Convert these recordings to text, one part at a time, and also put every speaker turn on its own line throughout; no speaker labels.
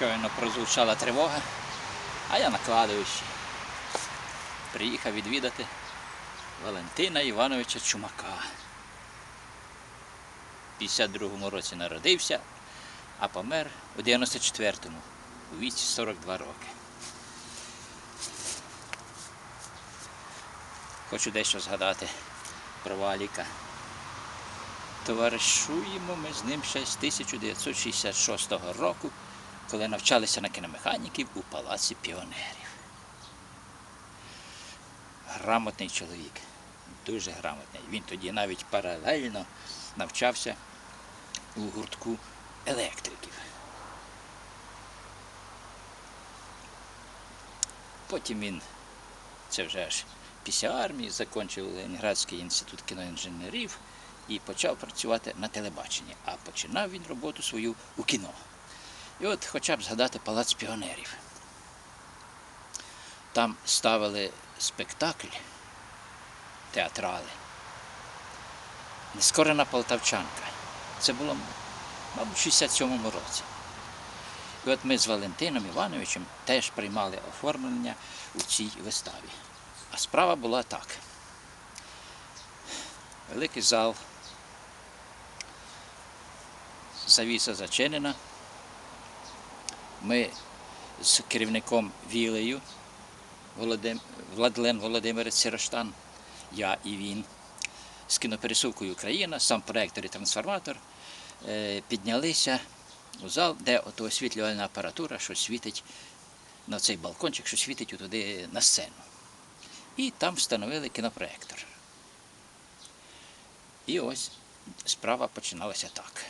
Щойно прозвучала тривога, а я на кладовищі. Приїхав відвідати Валентина Івановича Чумака. В 52-му році народився, а помер у 94-му, у віці 42 роки. Хочу дещо згадати про Валіка. Товаришуємо ми з ним ще з 1966 року, коли навчалися на кіномеханіків у Палаці піонерів. Грамотний чоловік, дуже грамотний. Він тоді навіть паралельно навчався у гуртку електриків. Потім він, це вже аж після армії, закінчив Ленінградський інститут кіноінженерів і почав працювати на телебаченні, а починав він роботу свою у кіно. І от хоча б згадати Палац піонерів. Там ставили спектакль, театрали. Нескорена Полтавчанка. Це було, мабуть, у 67-му році. І от ми з Валентином Івановичем теж приймали оформлення у цій виставі. А справа була так. Великий зал, завіса зачинена. Ми з керівником Вілею Володим... Владлен Володимирович Сироштан, я і він, з кінопересувкою Україна, сам проектор і трансформатор, е, піднялися у зал, де ото освітлювальна апаратура, що світить на цей балкончик, що світить туди на сцену. І там встановили кінопроектор. І ось справа починалася так.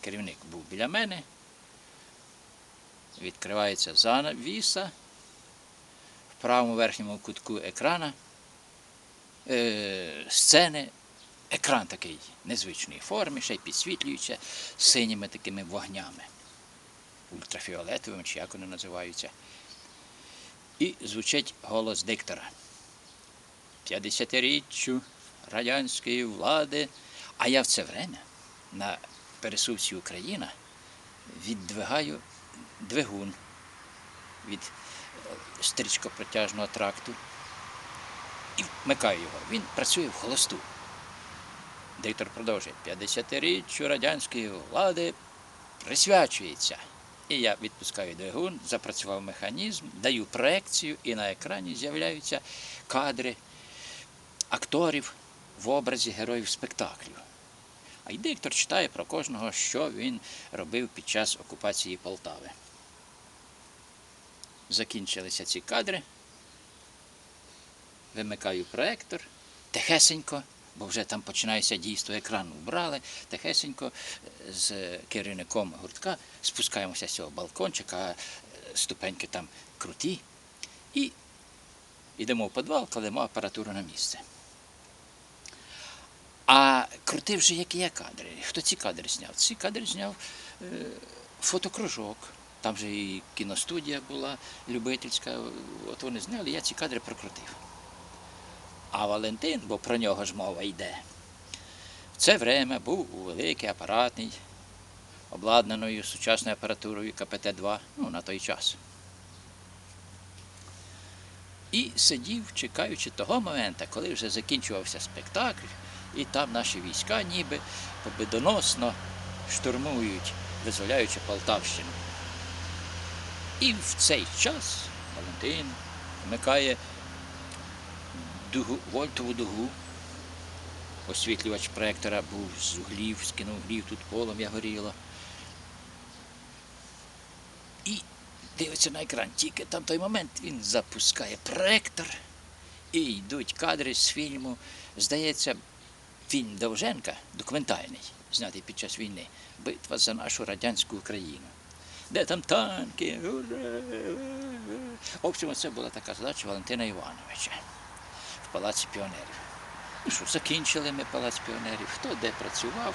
Керівник був біля мене, відкривається занавіса, в правому верхньому кутку екрана, е, сцени, екран такий незвичної форми, ще й підсвітлюється синіми такими вогнями, ультрафіолетовими, чи як вони називаються. І звучить голос диктора. 50-річчю радянської влади. А я в це время на пересувці Україна віддвигаю двигун від е, стрічкопротяжного тракту і вмикаю його. Він працює в холосту. Диктор продовжує 50-річчю радянської влади присвячується. І я відпускаю двигун, запрацював механізм, даю проекцію, і на екрані з'являються кадри акторів в образі героїв спектаклю. А й диктор читає про кожного, що він робив під час окупації Полтави. Закінчилися ці кадри. Вимикаю проектор, тихесенько, бо вже там починається дійство екрану. Вбрали, тихесенько з керівником гуртка спускаємося з цього балкончика, ступеньки там круті, і йдемо в підвал, кладемо апаратуру на місце. А крутив же, які є кадри. Хто ці кадри зняв? Ці кадри зняв е, фотокружок. Там же і кіностудія була любительська. От вони зняли, я ці кадри прокрутив. А Валентин, бо про нього ж мова йде, в це время був великий апаратний, обладнаною сучасною апаратурою КПТ-2, ну, на той час. І сидів, чекаючи того моменту, коли вже закінчувався спектакль, і там наші війська ніби победоносно штурмують, визволяючи Полтавщину. І в цей час Валентин вмикає дугу, вольтову дугу. Освітлювач проектора був з углів, скинув углів, тут полум'я горіло. І дивиться на екран, тільки там той момент він запускає проектор і йдуть кадри з фільму. Здається, фільм Довженка, документальний, знятий під час війни, Битва за нашу радянську Україну. Де там танки? Ура! В общем, це була така задача Валентина Івановича в Палаці піонерів. Ну що, закінчили ми Палац піонерів, хто де працював.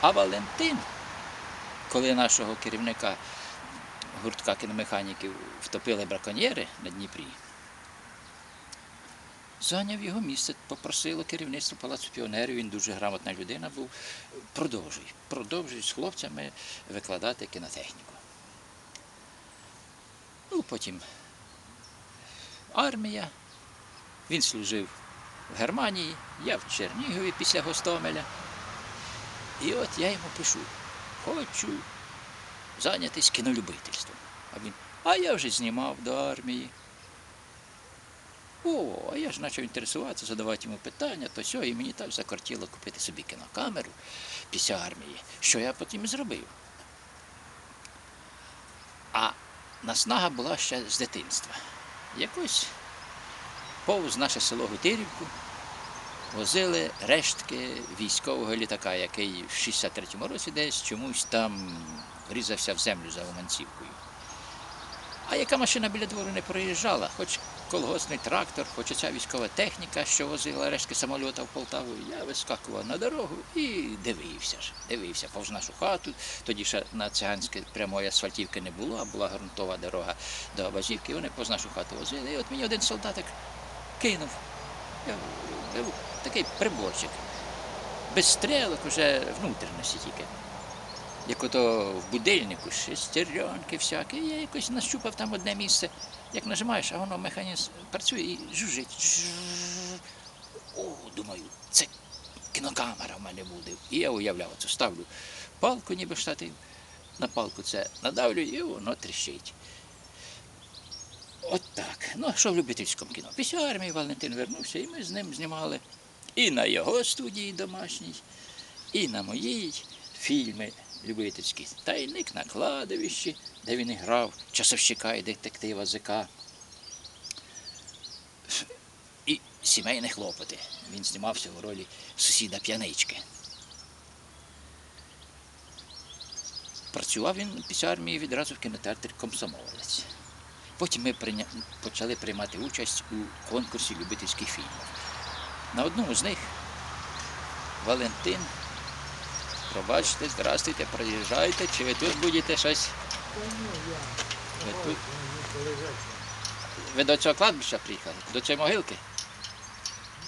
А Валентин, коли нашого керівника гуртка кіномеханіків втопили браконьєри на Дніпрі, зайняв його місце, попросило керівництво Палацу піонерів, він дуже грамотна людина був. Продовжуй, продовжуй з хлопцями викладати кінотехніку. Ну, потім армія. Він служив в Германії, я в Чернігові після Гостомеля. І от я йому пишу, хочу зайнятися кінолюбительством. А він, а я вже знімав до армії. О, а я ж почав інтересуватися, задавати йому питання, то сьо, і мені так закортіло купити собі кінокамеру після армії, що я потім і зробив. А наснага була ще з дитинства. Якось повз наше село Гутирівку возили рештки військового літака, який в 63-му році десь чомусь там врізався в землю за Уманцівкою. А яка машина біля двору не проїжджала, хоч колгоспний трактор, хоч оця військова техніка, що возила рештки самольота в Полтаву, я вискакував на дорогу і дивився ж, дивився повз нашу хату. Тоді ще на циганське прямої асфальтівки не було, а була ґрунтова дорога до Абазівки. Вони повз нашу хату возили. І от мені один солдатик кинув. Я такий приборчик. Без стрілок уже внутрішності тільки. Як ото в будильнику, шестеренки всякі, я якось нащупав там одне місце. Як нажимаєш, а воно механізм працює і жужжить. Жжж. О, думаю, це кінокамера в мене буде. І я уявляв, це ставлю палку, ніби штатив. На палку це надавлю і воно тріщить. От так. Ну, а що в любительському кіно? Після армії Валентин вернувся, і ми з ним знімали і на його студії домашній, і на моїй фільми любительські. Тайник на кладовищі, де він грав часовщика і детектива ЗК. І сімейні хлопоти. Він знімався у ролі сусіда п'янички. Працював він після армії відразу в кінотеатрі Комсомолець. Потім ми прийня... почали приймати участь у конкурсі любительських фільмів. На одному з них Валентин. Пробачте, здрастуйте, приїжджайте, чи ви тут будете щось? Ви, тут? ви до цього кладбища приїхали? До цієї могилки?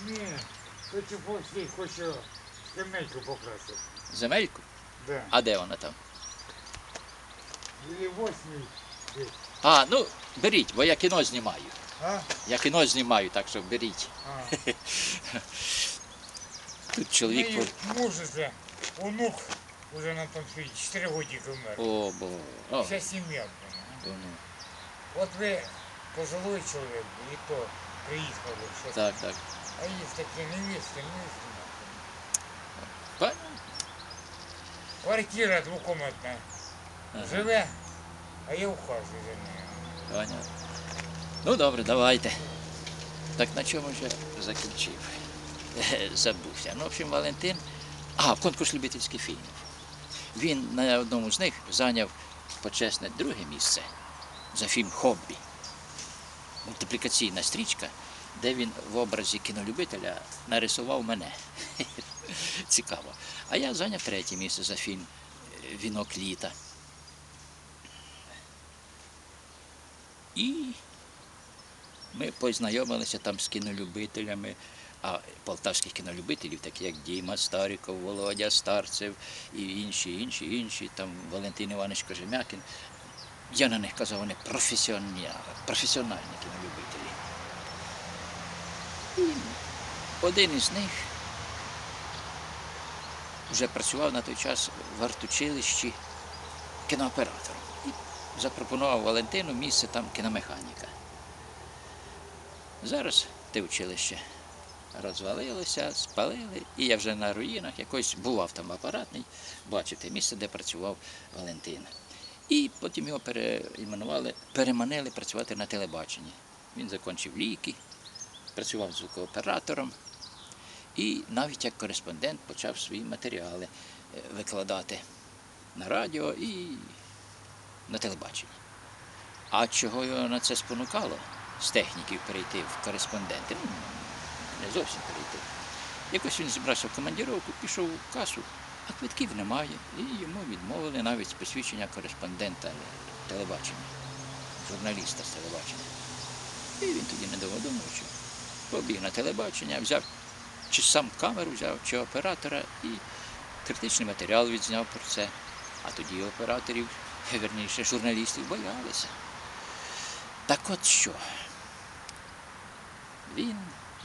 Ні, хочу пошли, хочу скамейку покрасити.
Земельку?
Да.
А де вона там?
Или восьмий десь.
А, ну беріть, бо я кіно знімаю.
А?
Я кіно знімаю, так що беріть.
А.
Тут чоловік.
Мій
по-
муж онук уже на тому світі, 4 годики вмер.
О, бо. О,
Вся сім'я.
ну,
От ви пожилой чоловік, і то приїхали. щось.
так, так.
А є такі невістки, невістки.
Па-
Квартира двокомнатна.
Ага.
Живе, а я ухажую за нею.
Понятно. Ну добре, давайте. Так на чому я закінчив? Забувся. Ну, в общем, Валентин. А, конкурс любительських фільмів. Він на одному з них зайняв почесне друге місце за фільм Хоббі. Мультиплікаційна стрічка, де він в образі кінолюбителя нарисував мене. Цікаво. А я зайняв третє місце за фільм Вінок літа. І ми познайомилися там з кінолюбителями, а полтавських кінолюбителів, такі як Діма Старіков, Володя Старцев і інші, інші, інші, там Валентин Іванович Кожем'якін. Я на них казав, вони професіонали, професіональні кінолюбителі. І один із них вже працював на той час в артучилищі кінооператором і запропонував Валентину місце там кіномеханіка. Зараз те училище розвалилося, спалили, і я вже на руїнах якось бував там апаратний, бачив те місце, де працював Валентин. І потім його переіменували, переманили працювати на телебаченні. Він закінчив ліки, працював звукооператором і навіть як кореспондент почав свої матеріали е, викладати на радіо і на телебаченні. А чого його на це спонукало з техніків перейти в кореспонденти? Не зовсім перейти. Якось він зібрався в командіровку, пішов в касу, а квитків немає. І йому відмовили навіть з посвідчення кореспондента телебачення, журналіста з телебачення. І він тоді не думав, що побіг на телебачення, взяв чи сам камеру взяв, чи оператора і критичний матеріал відзняв про це. А тоді операторів, верніше, журналістів боялися. Так от що? Він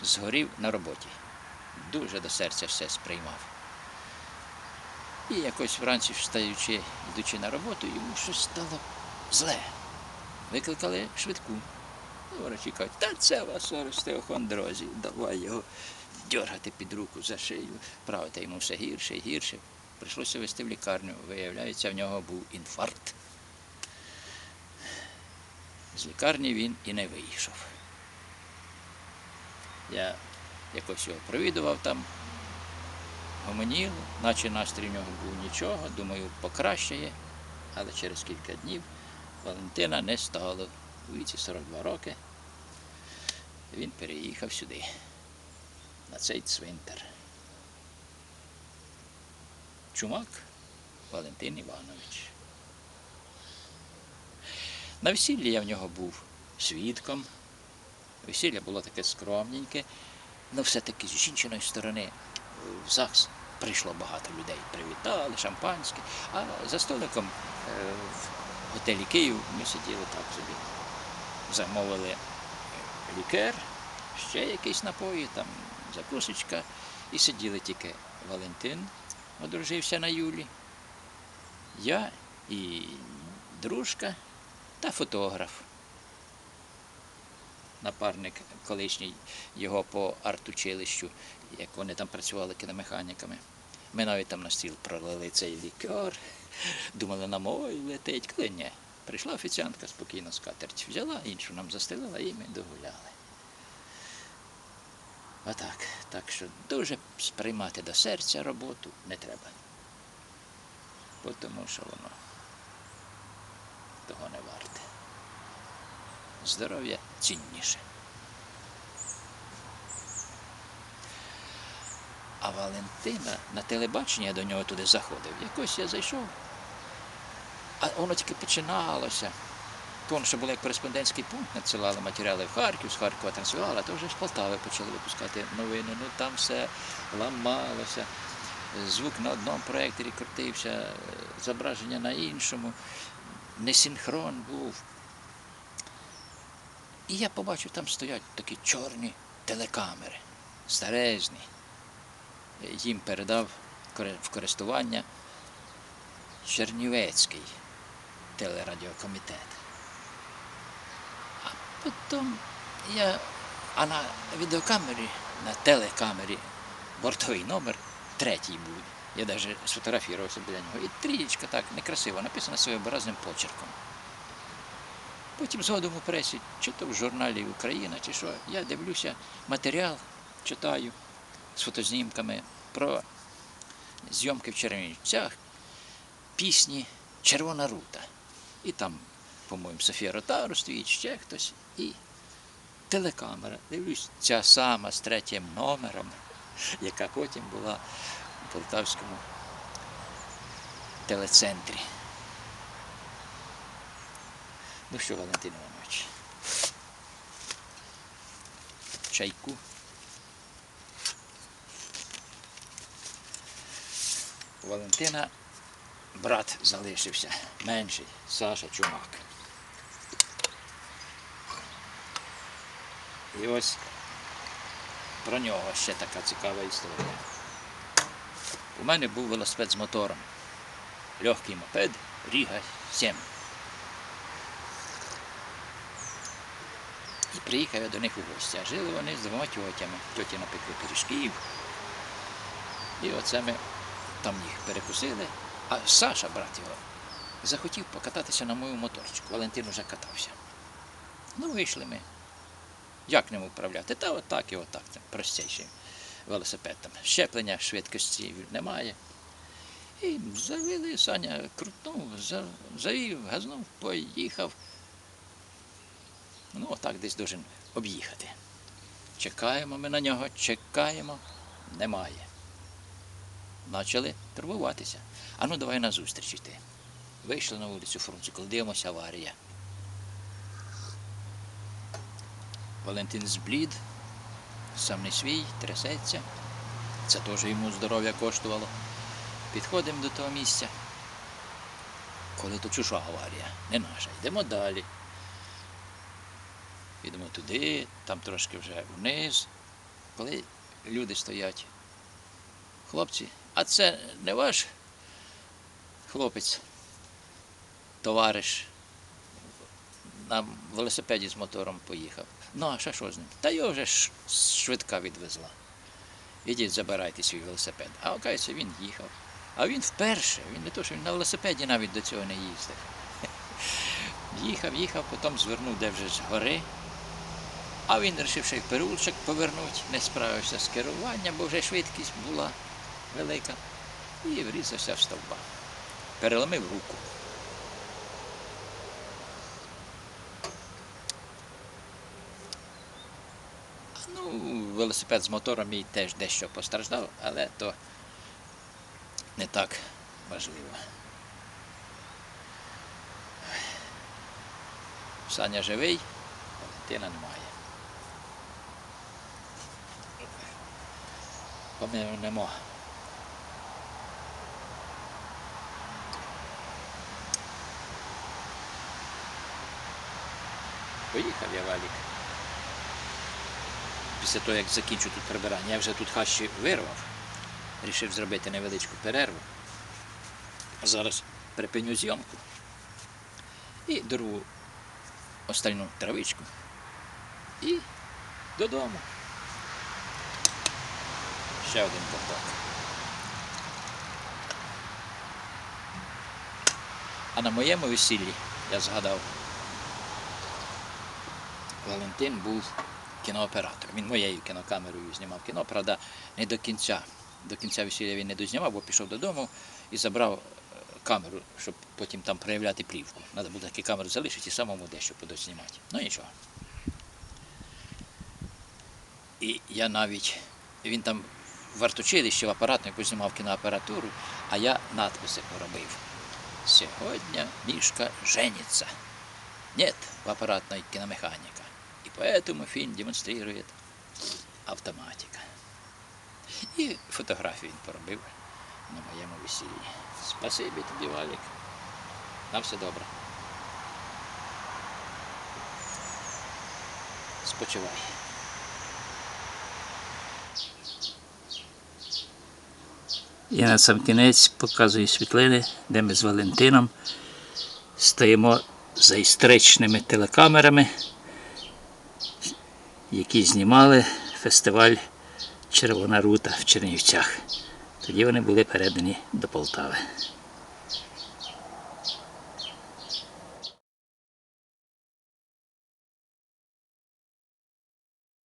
згорів на роботі. Дуже до серця все сприймав. І якось вранці встаючи, йдучи на роботу, йому щось стало зле. Викликали швидку. Врачі кажуть, та це у вас остеохондрозі, давай його дергати під руку за шию, правити йому все гірше і гірше. Прийшлося вести в лікарню. Виявляється, в нього був інфаркт. З лікарні він і не вийшов. Я якось його провідував там, гомонів, наче настрій в нього був нічого, думаю, покращає, але через кілька днів Валентина не стало. У віці 42 роки він переїхав сюди, на цей цвинтар. Чумак Валентин Іванович. На весіллі я в нього був свідком. Весілля було таке скромненьке, але все-таки з жінчиної сторони е, в ЗАГС прийшло багато людей. Привітали, шампанське. А за столиком е, в готелі Київ ми сиділи так собі. Замовили е, лікер, ще якісь напої, там закусочка. І сиділи тільки Валентин, одружився на Юлі, я і дружка та фотограф. Напарник колишній його по арт-училищу, як вони там працювали кіномеханіками. Ми навіть там на стіл пролили цей лікер, думали, на мой летить, коли ні. Прийшла офіціантка спокійно скатерть взяла, іншу нам застелила і ми догуляли. Отак. Так що дуже сприймати до серця роботу не треба. Тому що воно того не варте. Здоров'я цінніше. А Валентина на телебачення я до нього туди заходив. Якось я зайшов, а воно тільки починалося. То воно ще було як кореспондентський пункт, надсилали матеріали в Харків, з Харкова транслювали, а то вже з Полтави почали випускати новини. Ну там все ламалося. Звук на одному проєкторі крутився, е, зображення на іншому, несинхрон був. І я побачив, там стоять такі чорні телекамери, старезні. Їм передав в користування Чернівецький телерадіокомітет. А потім я, а на відеокамері, на телекамері бортовий номер третій був. Я навіть сфотографувався біля нього. І трієчка так некрасиво написана своєобразним почерком. Потім згодом у пресі, чи то в журналі Україна, чи що, я дивлюся матеріал, читаю з фотознімками про зйомки в Чернівцях, пісні Червона рута. І там, по-моєму, Софія Ротару стоїть, ще хтось. І телекамера. Дивлюсь, ця сама з третім номером, яка потім була у Полтавському телецентрі. Ну що, Валентин Іванович? Чайку. Валентина брат залишився, менший, Саша Чумак. І ось про нього ще така цікава історія. У мене був велосипед з мотором. Легкий мопед Ріга 7. І приїхав я до них у гості. А жили вони з двома тьотями. Тьоті напекли пиріжків. І оце ми там їх перекусили. А Саша, брат його, захотів покататися на моєму моторчику. Валентин уже катався. Ну, вийшли ми. Як ним управляти? Та отак і отак. Це простіший велосипед. Там щеплення швидкості немає. І завели, Саня крутнув, завів, газнув, поїхав. Ну, отак десь должен об'їхати. Чекаємо ми на нього, чекаємо, немає. Почали турбуватися. А ну давай на зустріч йти. Вийшли на вулицю Фрунзе, коли дивимося аварія. Валентин зблід, сам не свій, трясеться. Це теж йому здоров'я коштувало. Підходимо до того місця. Коли то чужа аварія, не наша. Йдемо далі. Йдемо туди, там трошки вже вниз. Коли люди стоять. Хлопці, а це не ваш хлопець, товариш на велосипеді з мотором поїхав. Ну, а ще що з ним? Та його вже швидка відвезла. Ідіть, забирайте свій велосипед. А оказується, він їхав. А він вперше, він не то, що він на велосипеді навіть до цього не їздив. Їхав, їхав, потім звернув де вже з гори. А він вирішив ще й переулочок повернути, не справився з керуванням, бо вже швидкість була велика. І врізався в стовба. Переломив руку. Ну, велосипед з мотором мій теж дещо постраждав, але то не так важливо. Саня живий, Валентина немає. Поминемо. Поїхав я валік. Після того, як закінчу тут прибирання, я вже тут хащі вирвав. Рішив зробити невеличку перерву. Зараз припиню зйомку і дорву остальну травичку. І додому. Ще один ковток. А на моєму весіллі я згадав, Валентин був кінооператор. Він моєю кінокамерою знімав кіно, правда, не до кінця. До кінця весілля він не дознімав, бо пішов додому і забрав е, камеру, щоб потім там проявляти плівку. Треба було таку камеру залишити і самому дещо подознімати. Ну нічого. І я навіть, він там в артучилищі в знімав кіноапаратуру, а я надписи поробив. Сьогодні Мишка женится. Нет в аппаратной киномеханика. И поэтому фильм демонстрирует автоматика. І фотографію він поробив на моєму весіллі. Спасибі тобі, Валік. На все добре. Спочивай. Я на сам кінець показую світлини, де ми з Валентином стоїмо за історичними телекамерами, які знімали фестиваль Червона рута в Чернівцях. Тоді вони були передані до Полтави.